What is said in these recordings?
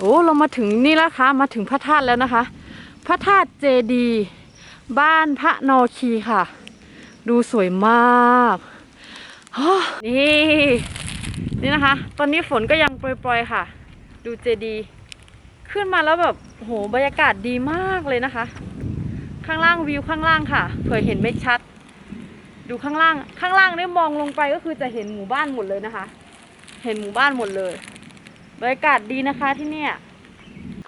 โอ้เรามาถึงนี่แล้วค่ะมาถึงพระธาตุแล้วนะคะ พระธาตุเจดีบ้านพระนอคีค่ะ ดูสวยมากนี่นี่นะคะ ตอนนี้ฝนก็ยังโปรยๆค่ะ ดูเจดีขึ้นมาแล้วแบบโหบรรยากาศดีมากเลยนะคะ ข้างล่างวิวข้างล่างค่ะ เผื่อเห็นไม่ชัด ดูข้างล่าง ข้างล่างเนี่ยมองลงไปก็คือจะเห็นหมู่บ้านหมดเลยนะคะ เห็นหมู่บ้านหมดเลย บรรยากาศดีนะคะที่เนี่ย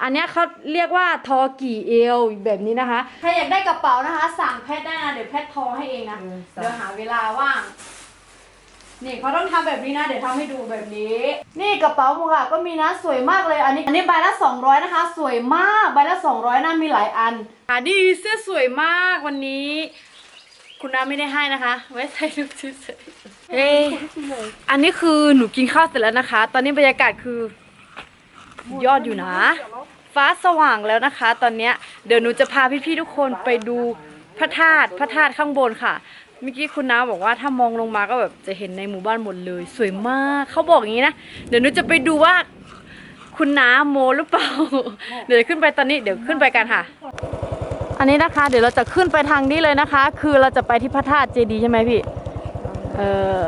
อันเนี้ยเขาเรียกว่าทอกี่เอวแบบนี้นะคะใครอยากได้กระเป๋านะคะ สั่งแพทได้นะเดี๋ยวแพททอให้เองนะ เออสั่ง เดี๋ยวหาเวลาว่าง นี่เขาต้องทำแบบนี้นะ เดี๋ยวทำให้ดูแบบนี้ นี่กระเป๋ามูค่ะก็มีนะสวยมากเลย อันนี้อันนี้ใบละ200นะคะ สวยมากใบละ200นะมีหลายอันอะดีเสื้อสวยมากวันนี้ คุณน้าไม่ได้ให้นะคะ ไว้ใส่รูปเฉยเฮ้ยอันนี้คือหนูกินข้าวเสร็จแล้วนะคะ ตอนนี้บรรยากาศคือ ยอดอยู่นะ ฟ้าสว่างแล้วนะคะ ตอนเนี้ยเดี๋ยวหนูจะพาพี่ๆทุกคนไปดูพระธาตุพระธาตุข้างบนค่ะเมื่อกี้คุณน้าบอกว่าถ้ามองลงมาก็แบบจะเห็นในหมู่บ้านหมดเลย สวยมากเขาบอกอย่างนี้นะเดี๋ยวหนูจะไปดูว่า คุณน้าโมหรือเปล่า เดี๋ยวขึ้นไปตอนนี้เดี๋ยวขึ้นไปกันค่ะ อันนี้นะคะ เดี๋ยวเราจะขึ้นไปทางนี้เลยนะคะ คือเราจะไปที่พระธาตุเจดีย์ใช่ไหมพี่ เออ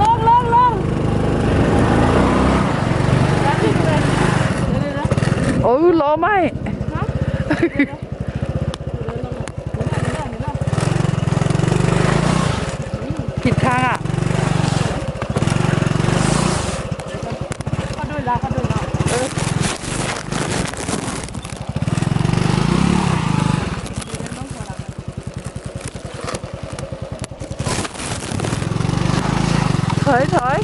ลงลงลง โอ้ยล้อไหม ผิดทางอะเขาดูแล้วเขาดูแล้วถอยถอย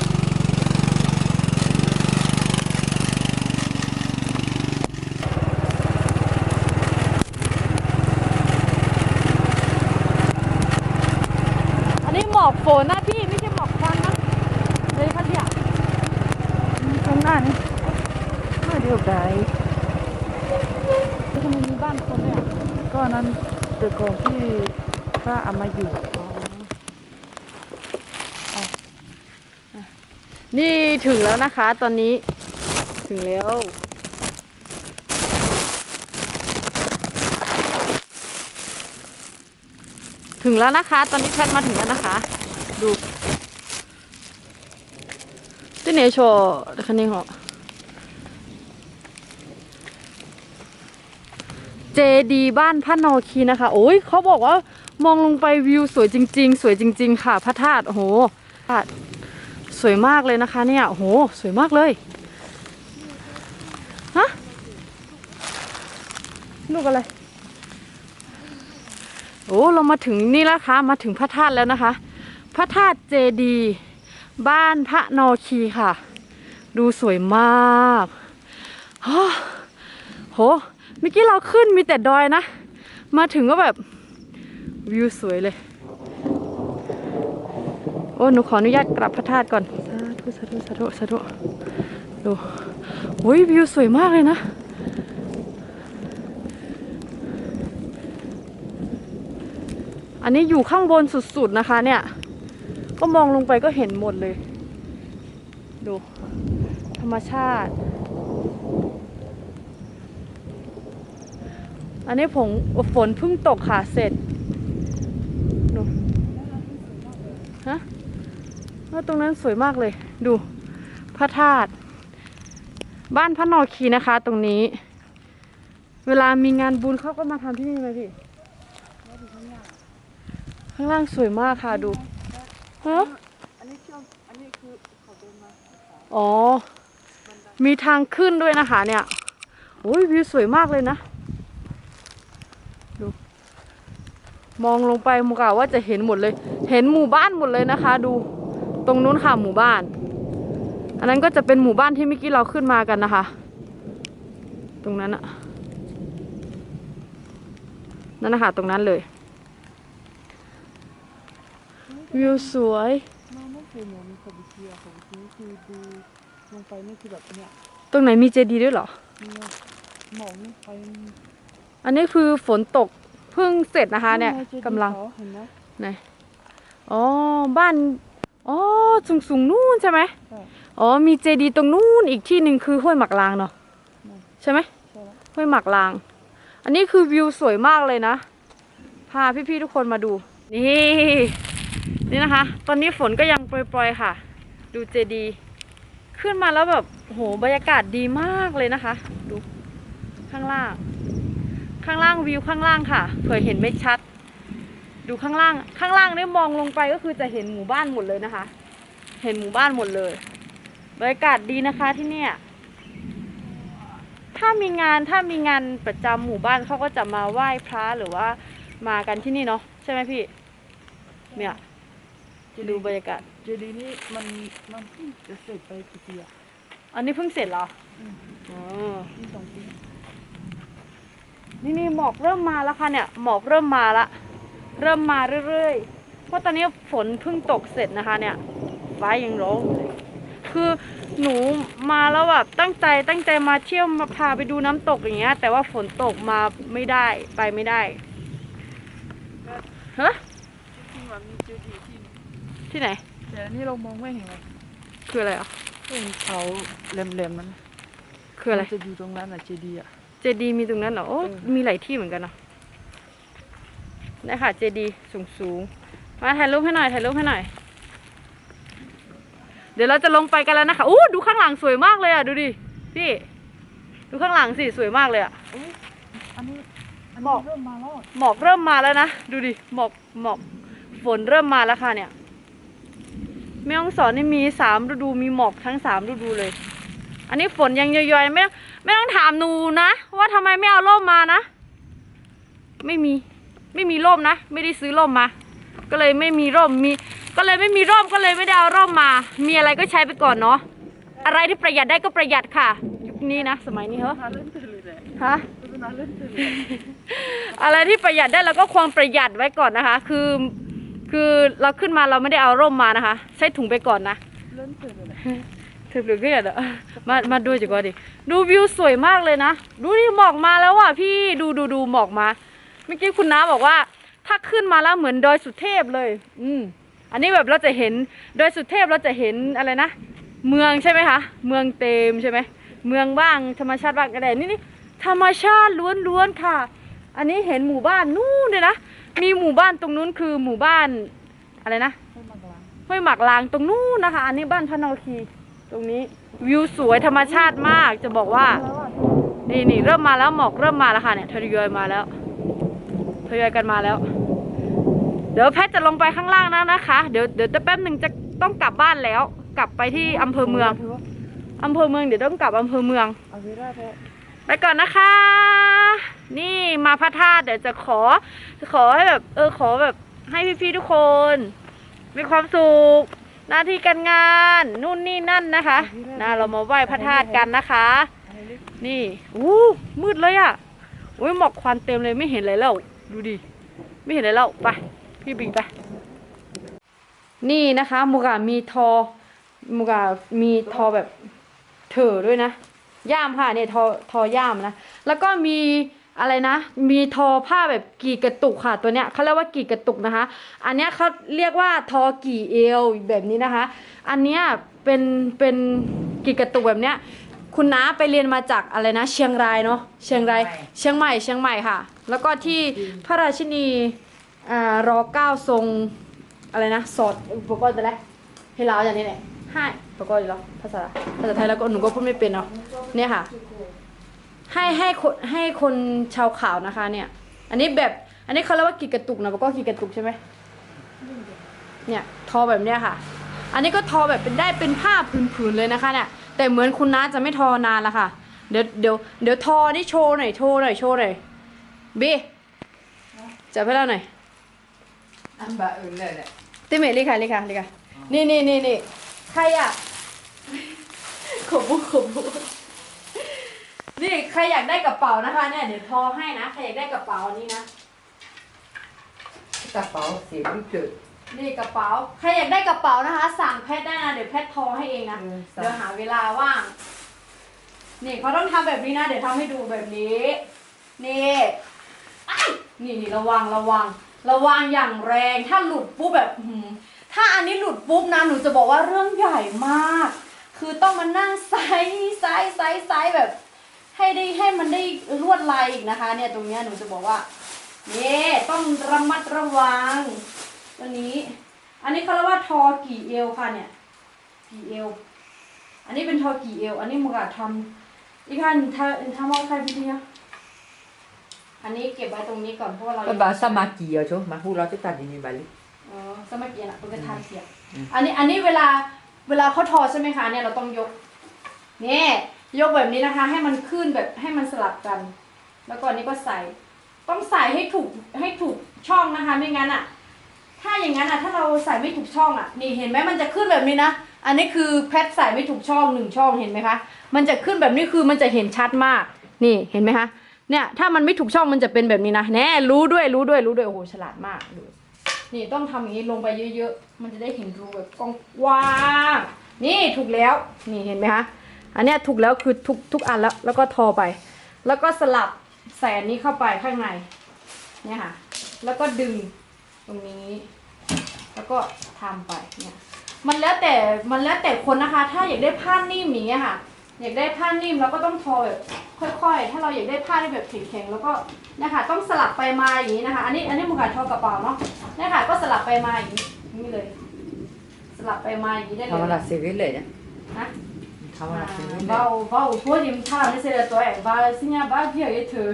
อันนี้หมอกฝนนะพี่ ไม่ใช่หมอกควันนะเลยพัทยาตรงนั้นไม่เดียวใดแล้วทำไมมี บ้านคนเนี่ย ก็อันนั้นตึกของที่พระเอามาอยู่นี่ถึงแล้วนะคะ ตอนนี้ถึงแล้วถึงแล้วนะคะ ตอนนี้แพทมาถึงแล้วนะคะ ดูที่ไหนโชว์คันนี้เหรอ เจดีบ้านพระนอคีนะคะ โอ้ยเขาบอกว่ามองลงไปวิวสวยจริง ๆ สวยจริง ๆ ค่ะ พระธาตุโอ้โหธาตุสวยมากเลยนะคะ เนี่ยโอ้โหสวยมากเลยฮะลูกอะไรโอ้เรามาถึงนี่แล้วค่ะมาถึงพระธาตุแล้วนะคะ พระธาตุเจดีบ้านพระนอคีค่ะ ดูสวยมากโอ้โห เมื่อกี้เราขึ้นมีแต่ดอยนะ มาถึงก็แบบวิวสวยเลย โอ้หนูขออนุญาตกลับพระธาตุก่อน สาธุสาธุสาธุสาธุดูโอ้ยวิวสวยมากเลยนะ อันนี้อยู่ข้างบนสุดๆนะคะเนี่ย ก็มองลงไปก็เห็นหมดเลย ดู ธรรมชาติ อันนี้ผงฝนเพิ่งตกค่ะเสร็จดูฮะว่าตรงนั้นสวยมากเลย ดูพระธาตุบ้านพระนอคีนะคะ ตรงนี้ เวลามีงานบุญเขาก็มาทำที่นี่ไหมพี่ข้างล่างสวยมากค่ะดูฮะอันนี้ช่วงอันนี้คือเขาเดินมาอ๋อ มีทางขึ้นด้วยนะคะเนี่ยโอ้ยวิวสวยมากเลยนะ ดู มองลงไปหมูกะว่าจะเห็นหมดเลย เห็นหมู่บ้านหมดเลยนะคะ ดูตรงนู้นค่ะหมู่บ้าน อันนั้นก็จะเป็นหมู่บ้านที่เมื่อกี้เราขึ้นมากันนะคะ ตรงนั้นอะนั่นนะคะตรงนั้นเลย วิวสวยมาไม่เคยเหมือนมีคนเชียร์ของที่คือดูลงไปนี่คือแบบเนี่ยตรงไหนมีเจดีย์ด้วยเหรอเนี่ยหมอกนี่ไปอันนี้คือฝนตก เพิ่งเสร็จนะคะ เนี่ยไงจดีกำลังเขาเห็นไหมไหนอ๋อบ้านอ๋อสูงสูงๆนู่นใช่ไหมใช่อ๋อมีเจดีย์ตรงนู่นอีกที่หนึ่งคือห้วยหมักลางเนาะนั่นใช่ไหมใช่แล้วห้วยหมักลาง อันนี้คือวิวสวยมากเลยนะพาพี่ๆทุกคนมาดู นี่นี่นะคะ ตอนนี้ฝนก็ยังโปรยๆค่ะ ดูเจดีย์ขึ้นมาแล้วแบบโหบรรยากาศดีมากเลยนะคะ ดูข้างล่าง ข้างล่างวิวข้างล่างค่ะเผื่อเห็นไม่ชัด ดูข้างล่าง ข้างล่างนี่มองลงไปก็คือจะเห็นหมู่บ้านหมดเลยนะคะ เห็นหมู่บ้านหมดเลยบรรยากาศดีนะคะที่เนี่ยถ้ามีงานถ้ามีงานประจำหมู่บ้านเขาก็จะมาไหว้พระหรือว่ามากันที่นี่เนาะใช่ไหมพี่ เนี่ยดูบรรยากาศเจดีย์นี่มันมันเพิ่งจะเสร็จไปกี่ปีอะอันนี้เพิ่งเสร็จเหรออืมอ๋อปีสองปี นี่นี่หมอกเริ่มมาแล้วค่ะเนี่ยหมอกเริ่มมาละเริ่มมาเรื่อยๆเพราะตอนนี้ฝนเพิ่งตกเสร็จนะคะเนี่ยฟ้ายังร้องอยู่เลยคือหนูมาแล้วแบบตั้งใจตั้งใจมาเที่ยวมาพาไปดูน้ำตกอย่างเงี้ย แต่ว่าฝนตกมาไม่ได้ไปไม่ได้ฮะจริงๆมันมีเจดีย์ที่หนึ่งที่ไหนแต่อันนี้เรามองไม่เห็นเลยคืออะไรอะเห็นเขาแหลมๆมันคืออะไรมันจะอยู่ตรงนั้นอะเจดีย์อะ เจดีมีตรงนั้นเหรอโอ้เออมีหลายที่เหมือนกันเนาะนี่ค่ะเจดีสูงสูงๆมาถ่ายรูปให้หน่อยถ่ายรูปให้หน่อย เดี๋ยวเราจะลงไปกันแล้วนะคะอู้ดูข้างหลังสวยมากเลยอะดูดิพี่ ดูข้างหลังสิสวยมากเลยอะอันนี้อันบอนี้กเริ่มมาแล้วหมอกเริ่มมาแล้วนะดูดิหมอกหมอกฝนเริ่มมาแล้วค่ะเนี่ยแม่ฮ่องสอนนี่มีสามฤดูมีหมอกทั้งสามฤดูเลย อันนี้ฝนยังย่อยๆไม่ต้องไม่ต้องถามหนูนะ ว่าทำไมไม่เอาร่มมานะ ไม่มีไม่มีร่มนะ ไม่ได้ซื้อร่มมา ก็เลยไม่มีร่มมี ก็เลยไม่มีร่มก็เลยไม่ได้เอาร่มมา มีอะไรก็ใช้ไปก่อนเนาะอะไรที่ประหยัดได้ก็ประหยัดค่ะ ยุคนี้นะสมัยนี้เหรอฮะอะไรที่ประหยัดได้เราก็ควรประหยัดไว้ก่อนนะคะ คือคือเราขึ้นมาเราไม่ได้เอาร่มมานะคะ ใช้ถุงไปก่อนนะเล่นตื่นเลยแหละ ถือหรือก็อย่าเด้อมามาดูจัก่อนดิดูวิวสวยมากเลยนะ ดูดิหมอกมาแล้วอะพี่ดูดูดูหมอกมาเมื่อกี้คุณน้าบอกว่า ถ้าขึ้นมาแล้วเหมือนดอยสุเทพเลย อืมอันนี้แบบเราจะเห็นดอยสุเทพเราจะเห็นอะไรนะเมืองใช่ไหมคะ เมืองเต็มใช่ไหมเมืองบ้างธรรมชาติบ้างอะไรนี่นี่ธรรมชาติล้วนๆค่ะ อันนี้เห็นหมู่บ้านนู่นเลยนะมีหมู่บ้านตรงนู้นคือหมู่บ้านอะไรนะห้มากลางห้วยหมักลางตรงนู้นนะคะ อันนี้บ้านพนอคี ตรงนี้วิวสวยธรรมชาติมากจะบอกว่า นี่นี่เริ่มมาแล้วหมอกเริ่มมาแล้วค่ะเนี่ยทยอยมาแล้วทยอยกันมาแล้ว เดี๋ยวแพทย์จะลงไปข้างล่างนะนะคะ เดี๋ยวเดี๋ยวจะแป๊บหนึ่งจะต้องกลับบ้านแล้ว กลับไปที่อำเภอเมืองอำเภอเมืองเดี๋ยวต้องกลับอำเภอเมืองไว้ได้เพราะไปก่อนนะคะ นี่มาพระธาตุเดี๋ยวจะขอ ขอให้แบบ เออขอแบบให้พี่ๆทุกคน มีความสุข หน้าที่การงานนู่นนี่นั่นนะคะนะเรามาไหว้พระธาตุกันนะคะ นี่อู้มืดเลยอะ่ะอุ้ยหมอกควันเต็มเลยไม่เห็นอะไรแล้วดูดิไม่เห็นอะไรแล้วไปพี่บิงไปนี่นะคะมูกามีทอมูกามีทอแบบเถอด้วยนะย่ามค่ะเนี่ยทอทอย่ามนะแล้วก็มี อะไรนะ มีทอผ้าแบบกี่กระตุกค่ะตัวเนี้ยเขาเรียกว่ากี่กระตุกนะคะ อันเนี้ยเขาเรียกว่าทอกี่เอวแบบนี้นะคะ อันเนี้ยเป็นเป็นกี่กระตุกแบบเนี้ยคุณน้าไปเรียนมาจากอะไรนะ เชียงรายเนาะเชียงรายเชียงใหม่เชียงใหม่ค่ะ แล้วก็ที่พระราชินีอ่ารอเก้าทรงอะไรนะสอดอุปกรณ์อะไรให้เราอย่างนี้แหละให้อุปกรณ์อยู่แล้วภาษาภาษาไทยแล้วก็หนูก็พูดไม่เป็นเนาะเนี่ยค่ะ ให้ให้คนให้คนชาวขาวนะคะเนี่ย อันนี้แบบอันนี้เขาเรียกว่ากีกระตุกนะปะก็กีกระตุกใช่ไหมเนี่ยทอแบบเนี้ยค่ะ อันนี้ก็ทอแบบเป็นได้เป็นผ้าผืนๆเลยนะคะเนี่ยแต่เหมือนคุณน้าจะไม่ทอนานละค่ะ เดี๋ยวเดี๋ยวเดี๋ยวทอนี่โชว์หน่อยโชว์หน่อยโชว์หน่อยบีจับให้เราหน่อยอันบะอื่นเลยแหละติเมลี่ค่ะลี่ค่ะลี่ค่ะนี่นี่นี่นี่ใครอะขบบุขบบุ นี่ใครอยากได้กระเป๋านะคะเนี่ยเดี๋ยวทอให้นะใครอยากได้กระเป๋าอันนี้นะกระเป๋าเสียงเกิดนี่กระเป๋าใครอยากได้กระเป๋านะคะ สั่งแพทได้นะเดี๋ยวแพททอให้เองนะเออเดี๋ยวหาเวลาว่างนี่เขาต้องทำแบบนี้นะ เดี๋ยวทำให้ดูแบบนี้นี่อ้ายนี่นี่ระวังระวัง ระวังอย่างแรงถ้าหลุดปุ๊บแบบอื้อหือถ้าอันนี้หลุดปุ๊บนะหนูจะบอกว่าเรื่องใหญ่มาก คือต้องมานั่งไซส์ไซส์ไซส์ไซส์แบบ ให้ได้ให้มันได้ลวดลายอีกนะคะ เนี่ยตรงเนี้ยหนูจะบอกว่านี่ต้องระมัดระวังตัวนี้ อันนี้เขาเรียกว่าทอกี่เอวค่ะเนี่ยกี่เอว อันนี้เป็นทอกี่เอว อันนี้มึงอะทำอีกอันทำทำเอาใครพี่เนี่ยอันนี้เก็บไว้ตรงนี้ก่อนเพราะว่าเราก็บาสมากี่เอาชัวมาพูดเราจะตัดยังไงบาลิอ๋อสมัครเกียร์น่ะมันก็ทานเสียบอืมอันนี้อันนี้เวลาเวลาเขาทอใช่ไหมคะเนี่ยเราต้องยกนี่ย ยกแบบนี้นะคะ ให้มันขึ้นแบบให้มันสลับกัน แล้วก็อันนี้ก็ใส่ ต้องใส่ให้ถูกให้ถูกช่องนะคะ ไม่งั้นอะ ถ้าอย่างนั้นอะ ถ้าเราใส่ไม่ถูกช่องอะ นี่เห็นไหมมันจะขึ้นแบบนี้นะ อันนี้คือแพทใส่ไม่ถูกช่องหนึ่งช่องเห็นไหมคะ มันจะขึ้นแบบนี้คือมันจะเห็นชัดมาก นี่เห็นไหมคะ เนี่ยถ้ามันไม่ถูกช่องมันจะเป็นแบบนี้นะ แน่รู้ด้วยรู้ด้วยรู้ด้วยโอ้โหฉลาดมากดูนี่ต้องทำอย่างนี้ลงไปเยอะๆ มันจะได้เห็นรูแบบกว้างๆนี่ถูกแล้ว นี่เห็นไหมคะ อันเนี้ยถูกแล้วคือทุกทุกอันแล้วแล้วก็ทอไป แล้วก็สลับใส่อันนี้เข้าไปข้างในเนี่ยค่ะ แล้วก็ดึงตรงนี้ แล้วก็ทำไปเนี่ยมันแล้วแต่มันแล้วแต่คนนะคะ ถ้าอยากได้ผ้านิ่มอย่างเงี้ยค่ะ อยากได้ผ้านิ่มเราก็ต้องทอแบบค่อย ๆ ถ้าเราอยากได้ผ้าที่แบบแข็งๆแล้วก็เนะคะต้องสลับไปมาอย่างนี้นะคะ อันนี้อันนี้มุกาทอกระเป๋าเนาะเนี่ยค่ะก็สลับไปมาอย่างนี้นี่เลย สลับไปมาอย่างนี้ได้เลยทำอะไรเซเว่นเลยนะนะ ทำอะไรเซเว่นเลย Vau, vau, thôi thì thằng nó sẽ là tôi và xin nhà bác kia cái thứ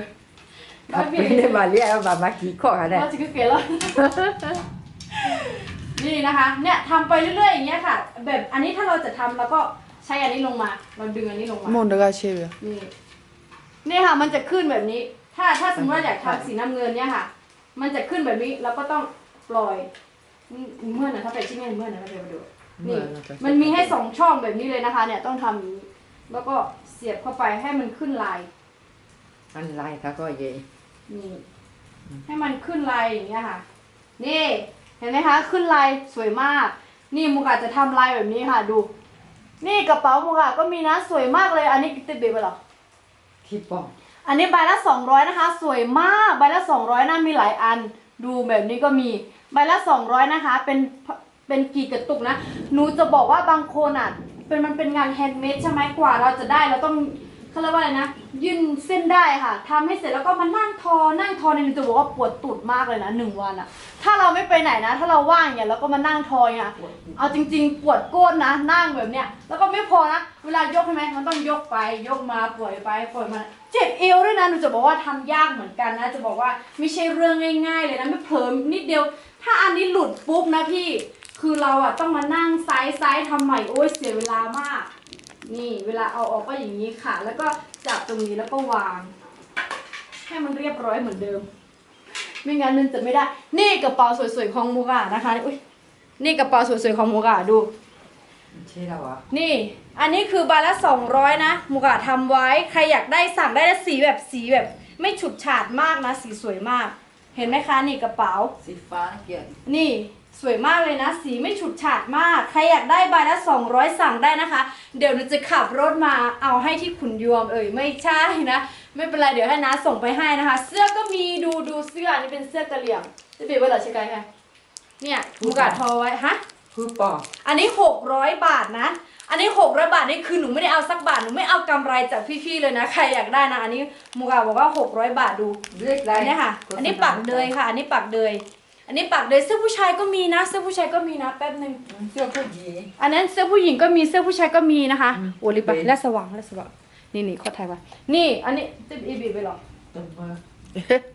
ขับไปได้บาลิเอาบามากี่ข้อกันเนี่ยว่าจะก็เก๋แล้วนี่นะคะเนี่ยทำไปเรื่อยๆอย่างเงี้ยค่ะ แบบอันนี้ถ้าเราจะทำเราก็ใช้อันนี้ลงมา เราดึงอันนี้ลงมา Måndagar tjuv. นี่นี่ค่ะมันจะขึ้นแบบนี้ ถ้าถ้าสมมติว่าอยากทำสีน้ำเงินเนี่ยค่ะ มันจะขึ้นแบบนี้เราก็ต้องปล่อยอืมเมื่อนะถ้าไปที่นี่เมื่อนะเราไปดู นี่มันมีให้สองช่องแบบนี้เลยนะคะ เนี่ยต้องทำอย่างนี้แล้วก็เสียบเข้าไปให้มันขึ้นลายอันไลน์เขาก็เย่นี่ให้มันขึ้นลายอย่างเงี้ยค่ะ นี่ เห็นไหมคะ ขึ้นลายสวยมาก นี่มุกอาจจะทำลายแบบนี้ค่ะ ดู นี่กระเป๋ามุกอาก็มีนะสวยมากเลย อันนี้ติดเบบไปหรอที่ป้องอันนี้ใบละสองร้อยนะคะ สวยมากใบละสองร้อยนะมีหลายอัน ดูแบบนี้ก็มีใบละสองร้อยนะคะ เป็น เป็นกี่กระตุกนะ หนูจะบอกว่าบางคนอะ เป็นมันเป็นงานแฮนด์เมดใช่ไหมกว่าเราจะได้เราต้องเขาเรียกว่าอะไรนะยื่นเส้นได้ค่ะทำให้เสร็จแล้วก็มานั่งทอ นั่งทอเนี่ยหนูจะบอกว่าปวดตูดมากเลยนะหนึ่งวันอะ ถ้าเราไม่ไปไหนนะ ถ้าเราว่างอย่างแล้วก็มานั่งทอเนี่ยเอาจริง ๆ ปวดก้นนะนั่งแบบเนี้ยแล้วก็ไม่พอนะเวลายกใช่ไหมมันต้องยกไปยกมาปล่อยไปปล่อยมาเจ็บเอวด้วยนะหนูจะบอกว่าทำยากเหมือนกันนะ จะบอกว่าไม่ใช่เรื่องง่าย ๆ เลยนะไม่เผลอนิดเดียว ถ้าอันนี้หลุดปุ๊บนะพี่ คือเราอะต้องมานั่งไซส์ไซส์ทำใหม่โอ้ยเสียเวลามาก นี่เวลาเอาออกก็อย่างนี้ค่ะ แล้วก็จับตรงนี้แล้วก็วาง ให้มันเรียบร้อยเหมือนเดิม ไม่งั้นมันจะไม่ได้ นี่กระเป๋าสวยๆของมูกานะคะอุ้ยนี่กระเป๋าสวยๆของมูกาดู ใช่แล้ววะนี่ อันนี้คือใบละ200 นะมูกาทำไว้ใครอยากได้สั่งได้นะสีแบบสีแบบ ไม่ฉุดฉาดมากนะสีสวยมาก เห็นไหมคะนี่กระเป๋า สีฟ้าเกี่ยนนี่ สวยมากเลยนะ สีไม่ฉุดฉาดมาก ใครอยากได้ใบละ 200 สั่งได้นะคะ เดี๋ยวหนูจะขับรถมาเอาให้ที่ขุนยวมเอ่ยไม่ใช่นะ ไม่เป็นไรเดี๋ยวให้น้าส่งไปให้นะคะ เสื้อก็มีดูดูเสื้ออันนี้เป็นเสื้อกะเหรี่ยงจะเปลี่ยนไว้เหรอใช่ไหมคะเนี่ยมูกาทอไว้ฮะคือป้องอันนี้ 600 บาทนะ อันนี้ 600 บาทนี่คือหนูไม่ได้เอาสักบาทหนูไม่เอากำไรจากพี่ๆเลยนะใครอยากได้นะ อันนี้มูกาบอกว่า 600 บาทดูเลือกไรอันนี้ค่ะ อันนี้ปักเดยค่ะ อันนี้ปักเดย อันนี้ปักเดยเสื้อผู้ชายก็มีนะ เสื้อผู้ชายก็มีนะแป๊บหนึ่งเสื้อผู้หญิงอันนั้นเสื้อผู้หญิงก็มีเสื้อผู้ชายก็มีนะคะอืมโอ้ลิปะเบนและสว่างและสว่างนี่นี่ขอถ่ายไว้นี่ อันนี้จะอีบีไปหรอตัวเบอร์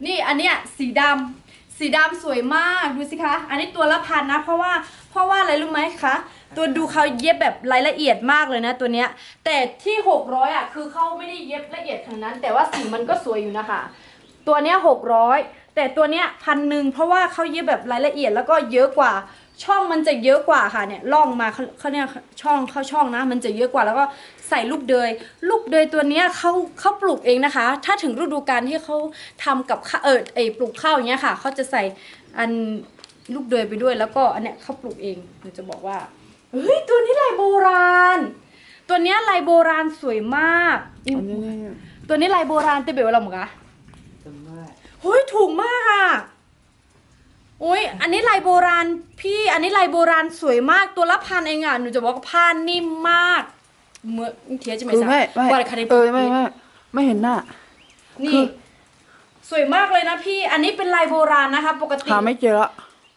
นี่อันเนี้ยสีดำสีดำสวยมากดูสิคะ อันนี้ตัวละพันนะ เพราะว่าเพราะว่าอะไรรู้ไหมคะตัวดูเขาเย็บแบบรายละเอียดมากเลยนะตัวเนี้ย แต่ที่600อะคือเขาไม่ได้เย็บละเอียดขนาดนั้น แต่ว่าสีมันก็สวยอยู่นะคะ ตัวเนี้ย600 แต่ตัวเนี้ยพันหนึ่งเพราะว่าเขาเย็บแบบรายละเอียดแล้วก็เยอะกว่า ช่องมันจะเยอะกว่าค่ะเนี่ยล่องมาเขาเขาเนี่ยช่องเข้าช่องนะ มันจะเยอะกว่าแล้วก็ใส่ลูกเดย ลูกเดยตัวเนี้ยเขาเขาปลูกเองนะคะ ถ้าถึงฤดูกาลที่เขาทำกับข้าวเออไอปลูกข้าวอย่างเงี้ยค่ะเขาจะใส่อันลูกเดือยไปด้วยแล้วก็อันเนี้ยเขาปลูกเองหนูจะบอกว่าเฮ้ยตัวนี้ลายโบราณ ตัวเนี้ยลายโบราณสวยมากอันนี้นี่ตัวนี้ลายโบราณเตเบลอะไรหมกะจำได้ เฮ้ยถูกมากอะอุ้ยอันนี้ลายโบราณ พี่อันนี้ลายโบราณสวยมากตัวละพันเองอะหนูจะบอกว่าผ้านิ่มมาก เมื่อเทียจะไม่คือสัไม่ไม่ว่าอะไรคะเออไม่ไม่ไม่เห็นหน้า นี่คือสวยมากเลยนะพี่ อันนี้เป็นลายโบราณนะคะ ปกติหาไม่เจอละ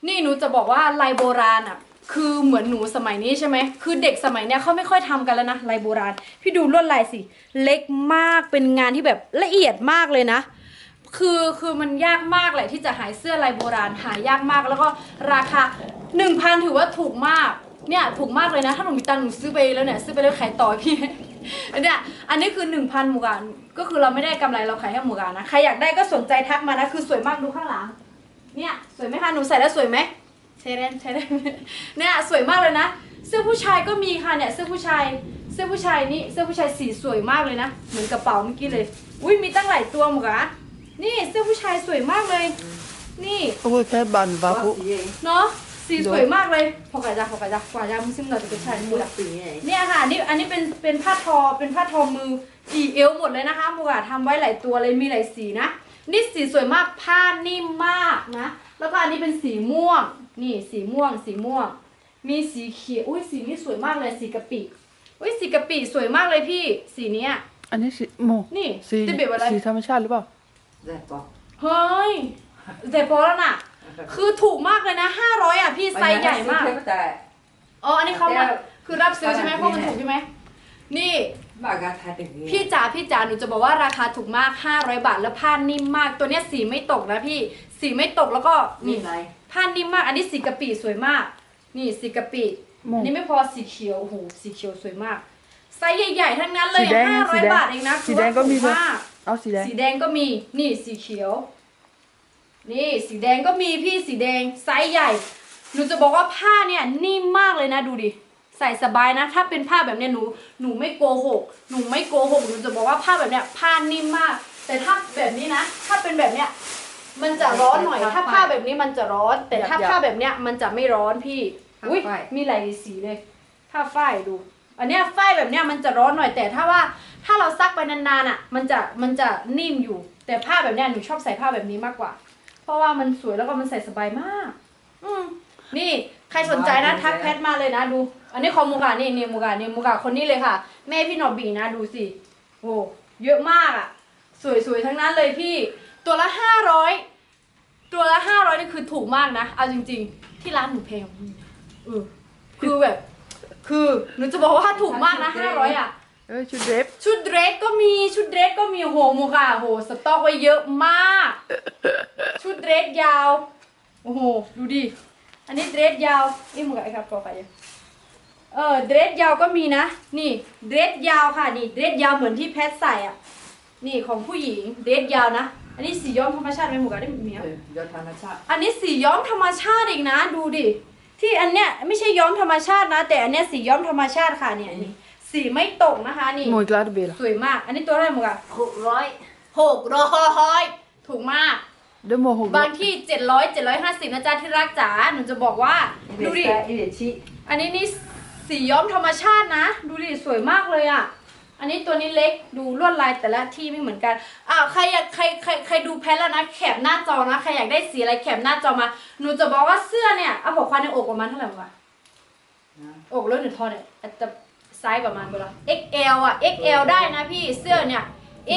นี่หนูจะบอกว่าลายโบราณอะ คือเหมือนหนูสมัยนี้ใช่ไหมคือเด็กสมัยเนี้ยเขาไม่ค่อยทำกันแล้วนะลายโบราณ พี่ดูลวดลายสิเล็กมากเป็นงานที่แบบละเอียดมากเลยนะ คือคือมันยากมากแหละที่จะหายเสื้อลายโบราณหายากมากแล้วก็ราคา 1,000 ถือว่าถูกมากเนี่ยถูกมากเลยนะ ถ้าหนูมีตังค์หนูซื้อไปแล้วเนี่ยซื้อไปแล้วขายต่อพี่เนี้ยอันนี้คือ 1,000หมูกานก็คือเราไม่ได้กำไรเราขายแค่หมูกานนะใครอยากได้ก็สนใจทักมานะคือสวยมากดูข้างหลังเนี่ยสวยไหมคะหนูใส่แล้วสวยไหมใช่ได้ใช่ได้เนี่ยสวยมากเลยนะ เสื้อผู้ชายก็มีค่ะเนี่ยเสื้อผู้ชายเสื้อผู้ชายนี่เสื้อผู้ชายสีสวยมากเลยนะ เหมือนกระเป๋าเมื่อกี้เลย อุ้ยมีตั้งหลายตัวหมกะ นี่เสื้อผู้ชายสวยมากเลย นี่โอ้ยแค่บันวาว่าพุสีเองเนาะสีสวยมากเลยพอกระจาพอกระจากว่าจามุซิมเราจะเป็นชายมูว่าละสีไงเนี่ยค่ะอันนี่อันนี้เป็นเป็นผ้าทอเป็นผ้าทอมืออีเอวหมดเลยนะคะมูกะทำไว้หลายตัวเลยมีหลายสีนะนี่สีสวยมากผ้านิ่มมากนะแล้วก็อันนี้เป็นสีม่วง นี่สีม่วง สีม่วง มีสีเขียวอุ้ยสีนี้สวยมากเลยสีกะปิอุ้ยสีกะปิสวยมากเลยพี่ สีเนี้ย อันนี้สีโมนี่สีจะเบ็ดอะไร สีธรรมชาติหรือเปล่า ได้ปะเฮ้ยเจ็บพอแล้วน่ะ คือถูกมากเลยนะห้าร้อยอะพี่ไซส์ใหญ่มากแต่อ๋อ อันนี้เขามาแล้วคือรับซื้อใช่ไหมเพราะมันถูกใช่ไหม นี่บากาทาถึงนี้พี่จ๋าพี่จ๋าหนูจะบอกว่าราคาถูกมาก 500 บาทแล้วผ้านิ่มมากตัวเนี้ยสีไม่ตกนะพี่สีไม่ตกแล้วก็นี่นี่ไรผ้านิ่มมาก อันนี้สีกะปิสวยมาก นี่สีกะปิโม่อันนี้ไม่พอสีเขียวโอ้โหสีเขียวสวยมากไซส์ใหญ่ๆทั้งนั้นเลยสีแดงห้าร้สีอยแดงบาทเองนะสีแดงก็มีถือว่าถูมาก เอาสีแดง สีแดงก็มี นี่สีเขียว นี่สีแดงก็มีพี่สีแดงไซส์ใหญ่ หนูจะบอกว่าผ้าเนี่ยนิ่มมากเลยนะดูดิ ใส่สบายนะ ถ้าเป็นผ้าแบบเนี้ยหนู หนูไม่โกหก หนูไม่โกหก หนูจะบอกว่าผ้าแบบเนี้ยผ้านิ่มมาก แต่ถ้าแบบนี้นะ ถ้าเป็นแบบเนี้ยมันจะร้อนหน่อย ถ้าผ้าแบบนี้มันจะร้อน แต่ถ้าผ้าแบบเนี้ยมันจะไม่ร้อนพี่ อุ้ยมีหลายสีเลย ผ้าฝ้ายดู อันเนี้ยฝ้ายแบบเนี้ยมันจะร้อนหน่อย แต่ถ้าว่า ถ้าเราซักไปนานๆอะ มันจะมันจะนิ่มอยู่ แต่ผ้าแบบเนี้ยหนูชอบใส่ผ้าแบบนี้มากกว่า เพราะว่ามันสวยแล้วก็มันใส่สบายมาก อืมนี่ใครสนใจนะทักแพทมาเลยนะดู อันนี้ของมูกานี่นี่มูกานี่มูกาคนนี้เลยค่ะ แม่พี่หนอบบีนะดูสิโอ้เยอะมากอะ สวยๆทั้งนั้นเลยพี่ตัวละห้าร้อยตัวละห้าร้อยนี่คือถูกมากนะ เอาจริง ๆ ที่ร้านหนูแพงกว่านี้เออคือแบบ คือหนูจะบอกว่าถูกมากนะห้าร้อยอะ เอ้ยชุดเดฟชุดเดรสก็มีชุดเดรสก็มีโหโมกาโหสต็อกไว้เยอะมาก ชุดเดรสยาวโอ้โหดูดิอันนี้เดรสยาวนี่โมกาไอ้ครับต่อไปเลยเออเดรสยาวก็มีนะ นี่เดรสยาวค่ะนี่เดรสยาวเหมือนที่แพทใส่อะนี่ของผู้หญิงเดรสยาวนะ อันนี้สีย้อมธรรมชาติไหมโมกาได้มีไหมเออยอดธรรมชาติ อันนี้สีย้อมธรรมชาติอีกนะ ดูดิที่อันเนี้ยไม่ใช่ย้อมธรรมชาตินะ แต่อันเนี้ยสีย้อมธรรมชาติค่ะเนี่ยนี่ สีไม่ตกนะคะ นี่โมยกลาดเบลสวยมาก อันนี้ตัวเท่าไหร่หมกอะหกร้อยหกร้อยถูกมากเดโมหกบางที่เจ็ดร้อยเจ็ดร้อยห้าสิบนะจ๊ะที่รักจ๋าหนูจะบอกว่าดูดิ อิเดชิอันนี้นี่สีย้อมธรรมชาตินะ ดูดิสวยมากเลยอะ อันนี้ตัวนี้เล็กดูลวดลายแต่ละที่ไม่เหมือนกันอ่าใครอยากใครใครใครดูแพทแล้วนะแคปหน้าจอนะใครอยากได้สีอะไรแคปหน้าจอมาหนูจะบอกว่าเสื้อเนี่ยเอาบอกความในอกประมาณเท่าไหร่วะอกแล้วหนูทอเนี่ยอาจจะ ไซส์ประมาณเท่าไหร่ XL อะ XL ได้นะพี่เสื้อเนี่ย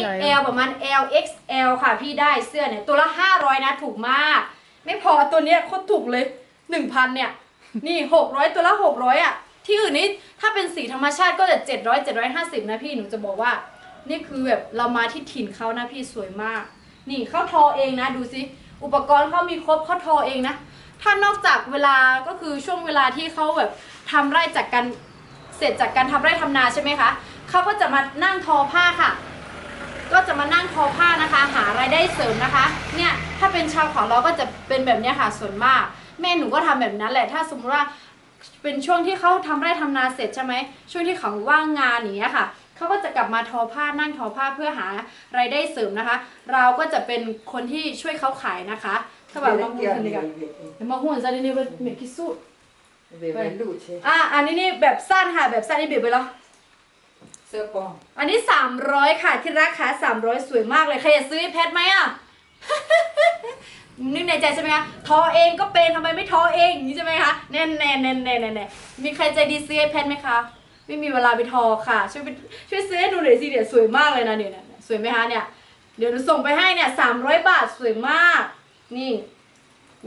XL ประมาณ L XL ค่ะพี่ได้เสื้อเนี่ยตัวละ 500 นะถูกมาก ไม่พอตัวเนี้ยโคตรถูกเลย 1,000 เนี่ย นี่ 600 ตัวละ 600 อะ ที่อื่นนี่ถ้าเป็นสีธรรมชาติก็จะ 700 750 นะพี่หนูจะบอกว่า นี่คือแบบเรามาที่ถิ่นเขานะพี่สวยมาก นี่เขาทอเองนะดูสิอุปกรณ์เขามีครบเขาทอเองนะถ้านอกจากเวลาก็คือช่วงเวลาที่เขาแบบทำไร่จากการ เสร็จจากการทำไร่ทำนาใช่ไหมคะเขาก็จะมานั่งทอผ้าค่ะ ก็จะมานั่งทอผ้านะคะ หารายได้เสริมนะคะ เนี่ยถ้าเป็นชาวเขาเราก็จะเป็นแบบเนี้ยค่ะส่วนมาก แม่หนูก็ทำแบบนั้นแหละ ถ้าสมมติว่าเป็นช่วงที่เขาทำไร่ทำนาเสร็จใช่ไหมช่วงที่เขาว่างงานอย่างเงี้ยค่ะเขาก็จะกลับมาทอผ้านั่งทอผ้าเพื่อหารายได้เสริมนะคะ เราก็จะเป็นคนที่ช่วยเขาขายนะคะถ้าแบบมาหุ่นสันดีกันมาหุ่นสันดีนี่เป็นเมคิสุ Về luce. อะอันนี้นี่แบบสั้นค่ะแบบสั้นนี่เบียดไปแล้ว Sơ con. อันนี้สามร้อยค่ะที่ราคาสามร้อยสวยมากเลยใครอยากซื้อให้แพทไหมอะ นึกในใจใช่ไหมคะทอเองก็เป็นทำไมไม่ทอเองอย่างนี้ใช่ไหมคะแน่แน่แน่แน่แน่แน่มีใครใจดีซื้อให้แพทไหมคะไม่มีเวลาไปทอค่ะ ช่วยไปช่วยซื้อให้หนูหน่อยสิเดี๋ยวสวยมากเลยนะเนี่ยเนี่ยสวยไหมคะเนี่ยเดี๋ยวหนูส่งไปให้เนี่ยสามร้อยบาทสวยมาก นี่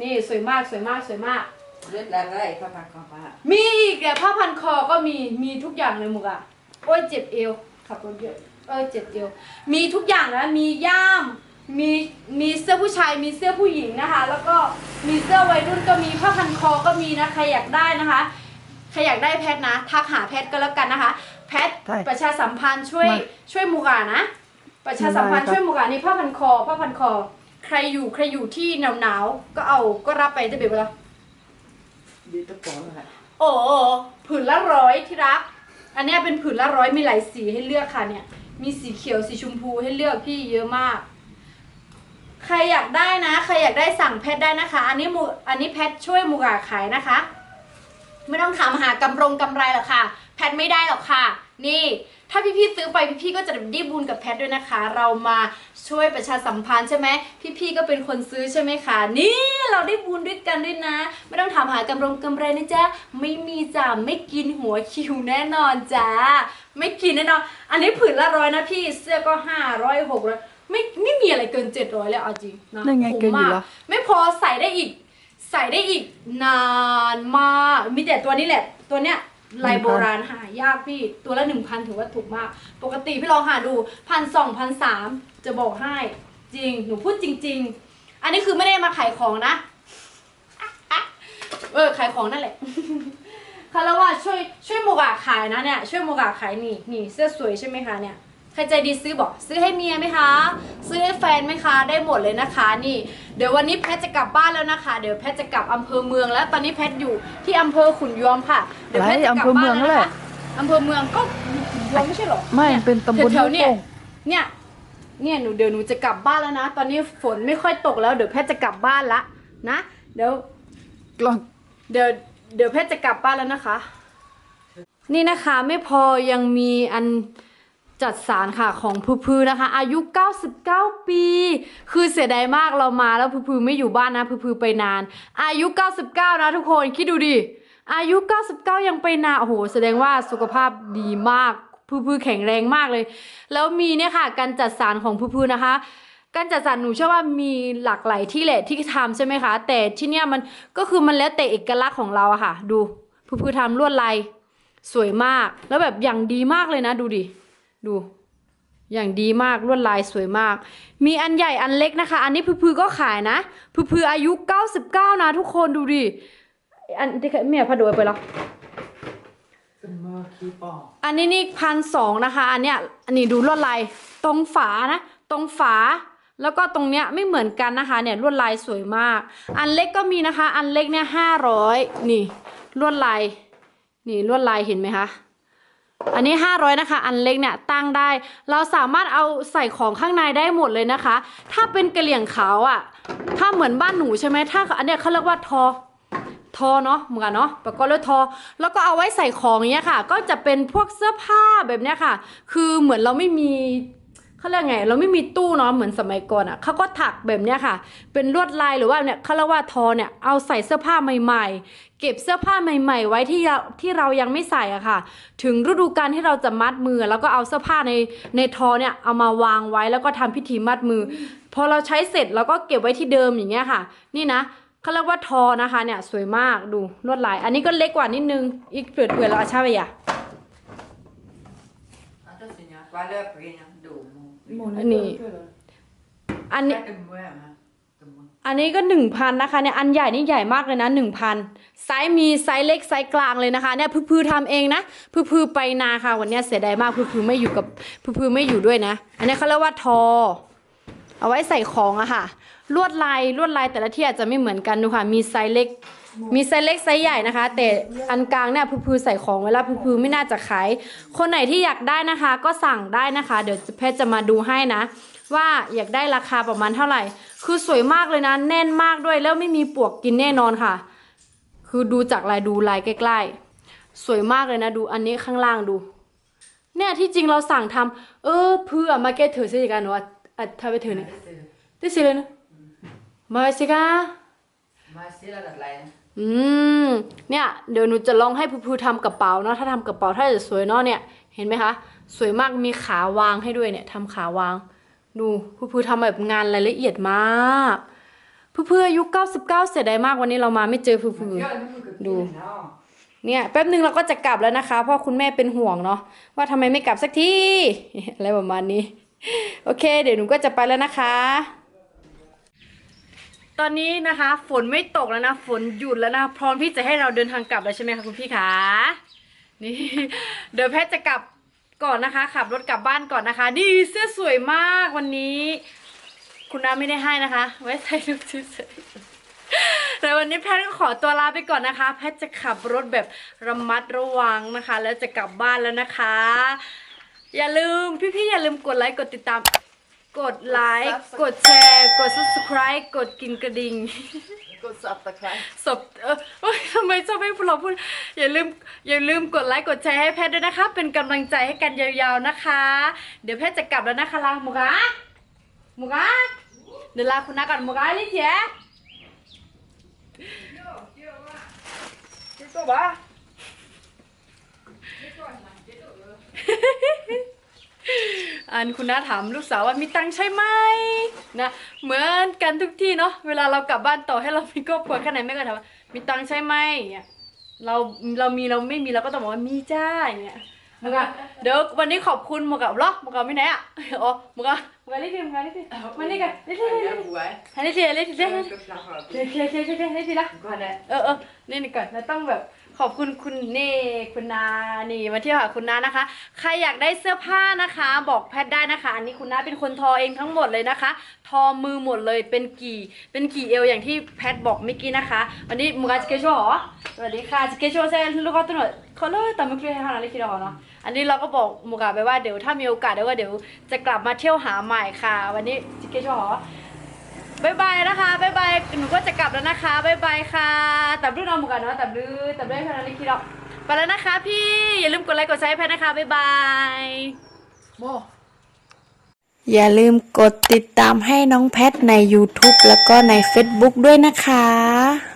นี่สวยมากสวยมากสวยมาก Rất là rây, papa con pa. มีอีกแต่ผ้าพันคอก็มีมีทุกอย่างเลยหมุกอะโอ้ยเจ็บเอวขับรถเยอะเอ้ยเจ็บเอวมีทุกอย่างนะมีย่ามมีมีเสื้อผู้ชายมีเสื้อผู้หญิงนะคะ แล้วก็มีเสื้อวัยรุ่นก็มีผ้าพันคอก็มีนะใครอยากได้นะคะใครอยากได้แพทนะทักหาแพทก็แล้วกันนะคะ แพทใช่ประชาสัมพันธ์ช่วยมาช่วยหมูกานะ ประชาสัมพันธ์ได้ครับ ช่วยหมูกานี่ผ้าพันคอผ้าพันคอ ใครอยู่ใครอยู่ที่หนาวหนาวๆก็เอาก็รับไปจะเบียดไปแดีตะปองค่ะโอ้ผืนละร้อยที่รัก อันเนี้ยเป็นผืนละร้อยมีหลายสีให้เลือกค่ะเนี่ย มีสีเขียวสีชมพูให้เลือกพี่เยอะมาก ใครอยากได้นะ ใครอยากได้สั่งแพทได้นะคะ อันนี้มูอันนี้แพทช่วยมูกาขายนะคะ ไม่ต้องถามหากำรงกำไรหรอกค่ะ แพทไม่ได้หรอกค่ะ นี่ถ้าพี่ๆซื้อไปพี่ๆก็จะได้บุญกับแพทด้วยนะคะ เรามาช่วยประชาสัมพันธ์ใช่ไหมพี่ๆก็เป็นคนซื้อใช่ไหมคะนี่เราได้บุญด้วยกันด้วยนะ ไม่ต้องถามหากำรงกำไรนะจ๊ะไม่มีจ้ะไม่กินหัวคิวแน่นอนจ้าไม่กินแน่นอน อันนี้ผืนละร้อยนะพี่เสื้อก็ห้าร้อยหกร้อยไม่ไม่มีอะไรเกินเจ็ดร้อยแล้วเอาจริงนะนั่นไงคุ้มเกินอยู่มากแล้วไม่พอใส่ได้อีก ใส่ได้อีกนานมากมีแต่ตัวนี้แหละตัวเนี้ย ลายโบราณหายากพี่ตัวละหนึ่งพันถือว่าถูกมาก ปกติพี่ลองหาดูพันสองพันสามจะบอกให้จริง หนูพูดจริง ๆ อันนี้คือไม่ได้มาขายของนะ เออขายของนั่นแหละคารวะช่วยช่วยโมกะขายนะเนี่ยช่วยโมกะขายนี่นี่เสื้อสวยใช่ไหมคะเนี่ย ใครใจดีซื้อบอกซื้อให้เมียไหมคะ ซื้อให้แฟนไหมคะ ได้หมดเลยนะคะนี่ เดี๋ยววันนี้แพทจะกลับบ้านแล้วนะคะ เดี๋ยวแพทจะกลับอำเภอเมืองแล้วตอนนี้แพทอยู่ที่อำเภอขุนยวมค่ะเดี๋ยวแพทจะกลับบ้านแล้วนะคะอำเภอเมืองก็ขุนยวมไม่ใช่เหรอไม่ยเป็นตำบลแถวๆเนี่ยห้วยโป่งเนี่ยเนี่ยหนูเดี๋ยวหนูจะกลับบ้านแล้วนะ ตอนนี้ฝนไม่ค่อยตกแล้วเดี๋ยวแพทจะกลับบ้านละนะเดี๋ยวกลองเดี๋ยวเดี๋ยวแพทย์จะกลับบ้านแล้วนะคะ นี่นะคะไม่พอยังมีอัน จัดสารค่ะของพืพือนะคะ อายุ 99 ปี คือเสียดายมากเรามาแล้วพืพือไม่อยู่บ้านนะพืพือไปนาน อายุ 99 นะทุกคนคิดดูดิอายุ 99 ยังไปนาโอ้โห แสดงว่าสุขภาพดีมากพืพือแข็งแรงมากเลย แล้วมีเนี่ยค่ะ การจัดสารของพืพือนะคะการจัดสรรหนูเชื่อว่ามีหลากหลายที่แหละที่ทำใช่ไหมคะ แต่ที่เนี่ยมันก็คือมันแล้วแต่เอกลักษณ์ของเราอะค่ะ ดูผู้พือทำลวดลายสวยมาก แล้วแบบอย่างดีมากเลยนะดูดิ ดู อย่างดีมากลวดลายสวยมาก มีอันใหญ่อันเล็กนะคะ อันนี้พือพือก็ขายนะพือพืออายุ 99 นะทุกคนดูดิ อันที่เมียพาดูไปแล้วอันนี้นี่พันสองนะคะ อันเนี้ยอันนี้ดูลวดลายตรงฝานะ ตรงฝาแล้วก็ตรงเนี้ยไม่เหมือนกันนะคะเนี่ยลวดลายสวยมาก อันเล็กก็มีนะคะ อันเล็กเนี่ยห้าร้อยนี่ลวดลาย นี่ลวดลายเห็นไหมคะ อันนี้ห้าร้อยนะคะ อันเล็กเนี่ยตั้งได้ เราสามารถเอาใส่ของข้างในได้หมดเลยนะคะ ถ้าเป็นกระเหลี่ยงขาวอะ่ะ ถ้าเหมือนบ้านหนูใช่ไหมถ้าอันเนี้ยเขาเรียกว่าทอ ทอเนาะเหมือนกันเนาะประกอบด้วยทอ แล้วก็เอาไว้ใส่ของอย่างเงี้ยค่ะ ก็จะเป็นพวกเสื้อผ้าแบบเนี้ยค่ะ คือเหมือนเราไม่มี เขาเรียกไง เราไม่มีตู้เนาะเหมือนสมัยก่อนอะ่ะเขาก็ถักแบบเนี้ยค่ะ เป็นลวดลายหรือว่าเนี่ยเขาเรียกว่าทอเนี่ยเอาใส่เสื้อผ้าใหม่ ๆ เก็บเสื้อผ้าใหม่ ๆ ไว้ที่เราที่เรายังไม่ใส่อะค่ะ ถึงฤดูกาลที่เราจะมัดมือ แล้วก็เอาเสื้อผ้าในในทอเนี่ยเอามาวางไว้แล้วก็ทำพิธีมัดมือ พอเราใช้เสร็จเราก็เก็บไว้ที่เดิมอย่างเงี้ยค่ะ นี่นะเขาเรียกว่าทอนะคะเนี่ยสวยมากดูลวดลาย อันนี้ก็เล็กกว่านิดนึงอีกเปลือยๆแล้วอาชาไปอะ Nó segna qua le prima du. อันนี้ อันนี้ Cái mưa mà. Cái mưa. อันนี้ก็หนึ่งพันนะคะเนี่ยอันใหญ่นี่ใหญ่มากเลยนะหนึ่งพันไซส์มีไซส์เล็กไซส์กลางเลยนะคะเนี่ยพือๆทำเองนะพือๆไปนาค่ะ วันเนี้ยเสียดายมากพือๆไม่อยู่กับพือๆไม่อยู่ด้วยนะ อันนี้เขาเรียกว่าทอ เอาไว้ใส่ของอะค่ะ ลวดลายลวดลายแต่ละที่อาจจะไม่เหมือนกันดูค่ะ มีไซส์เล็ก มีไซส์เล็กไซส์ใหญ่นะคะ แต่อันกลางเนี่ยพือๆใส่ของเวลาพือๆไม่น่าจะขาย คนไหนที่อยากได้นะคะ ก็สั่งได้นะคะ เดี๋ยวแพทย์จะมาดูให้นะ ว่าอยากได้ราคาประมาณเท่าไหร่ คือสวยมากเลยนะ แน่นมากด้วยแล้วไม่มีปวกกินแน่นอนค่ะ คือดูจากลายดูลายใกล้ๆ สวยมากเลยนะดูอันนี้ข้างล่างดู เนี่ยที่จริงเราสั่งทำเออเพื่อมาเก็ตเถอะสิกันว่าอะทำไปเถอะเนี่ยได้สิเลยนะมาสิกามาซื้อแล้วอะไร อืมเนี่ยเดี๋ยวหนูจะลองให้พูๆทำกระเป๋าเนาะถ้าทำกระเป๋าถ้าจะสวยเนาะเนี่ยเห็นไหมคะ สวยมากมีขาวางให้ด้วยเนี่ยทำขาวาง ดูพูๆทำแบบงานรายละเอียดมากพูๆอายุ99 เสียดายมากวันนี้เรามาไม่เจอพูๆดู เนี่ยแป๊บหนึ่งเราก็จะกลับแล้วนะคะเพราะคุณแม่เป็นห่วงเนาะว่าทำไมไม่กลับสักทีอะไรประมาณนี้ โอเค เดี๋ยวหนูก็จะไปแล้วนะคะ ตอนนี้นะคะ ฝนไม่ตกแล้วนะ ฝนหยุดแล้วนะ พร้อมที่จะให้เราเดินทางกลับแล้วใช่ไหมคะคุณพี่คะ นี่เดี๋ยวแพทย์จะกลับก่อนนะคะ ขับรถกลับบ้านก่อนนะคะ ดีเสื้อสวยมากวันนี้ คุณน้าไม่ได้ให้นะคะ ไว้ใส่รูปเฉยๆแต่วันนี้แพทย์ก็ขอตัวลาไปก่อนนะคะ แพทย์จะขับรถแบบระมัดระวังนะคะ แล้วจะกลับบ้านแล้วนะคะ อย่าลืมพี่ๆอย่าลืมกดไลค์กดติดตาม กดไลค์ กดแชร์ กด subscribe กดกินกระดิ่ง กดสับตะไคร้ศพเออเอ้ยทำไมชอบให้พวกเราพูด อย่าลืม อย่าลืมกดไลค์ กดแชร์ให้แพทย์ด้วยนะคะ เป็นกำลังใจให้กันยาวๆนะคะ เดี๋ยวแพทย์จะกลับแล้วนะคะลาหมูกะหมูกะเดี๋ยวลาคุณนาก่อนหมูกะลิเจียตัวบ้า อันคุณน้าถามลูกสาวว่ามีตังค์ใช่ไหมนะเหมือนกันทุกที่เนาะเวลาเรากลับบ้านต่อให้เรามีครอบครัวแค่ไหนแม่ก็ถามว่ามีตังค์ใช่ไหมเงี้ยเราเรามีเราไม่มีเราก็ต้องบอกว่ามีจ้าอย่างเงี้ยมึงอะเดี๋ยววันนี้ขอบคุณมึงกับเหรอมึงกับไม่ไหนอะอ๋อมึงกับมึงกับลิซี่มึงกับลิซี่มานี่กันลิซี่ลิซี่บุ๋ยฮันลิซี่ลิซี่ลิซี่ก็ฟลังหรอเคเคเคเคเคลิซี่ละก็ได้เออเออนี่นี่ก่อนแล้วต้องแบบ ขอบคุณคุณเน่คุณนานี่มาเที่ยวหาคุณนานะคะ ใครอยากได้เสื้อผ้านะคะ บอกแพทได้นะคะ อันนี้คุณนาเป็นคนทอเองทั้งหมดเลยนะคะ ทอมือหมดเลยเป็นกี่ เป็นกี่เอวอย่างที่แพทบอกเมื่อกี้นะคะ วันนี้มุกาจิเกโชเหรอสวัสดีค่ะจิเกโชเซนลูกค้าตัวหน่อยเขาเลยแต่ไม่เคยให้ฮานาลิคิดหรอเนาะอันนี้เราก็บอกมุกาไปว่าเดี๋ยวถ้ามีโอกาสเดี๋ยวก็เดี๋ยวจะกลับมาเที่ยวหาใหม่ค่ะ วันนี้จิเกโชเหรอ บายบายนะคะบายบายหนูก็จะกลับแล้วนะคะบายบายค่ะตับลื้อน้องหมูกันเนาะตับลื้อตับลื้อให้พนันลิขิตออกไปแล้วนะคะพี่อย่าลืมกดไลค์กดแชร์ให้แพทนะคะบายบายโมอย่าลืมกดติดตามให้น้องแพทใน YouTube แล้วก็ใน Facebook ด้วยนะคะ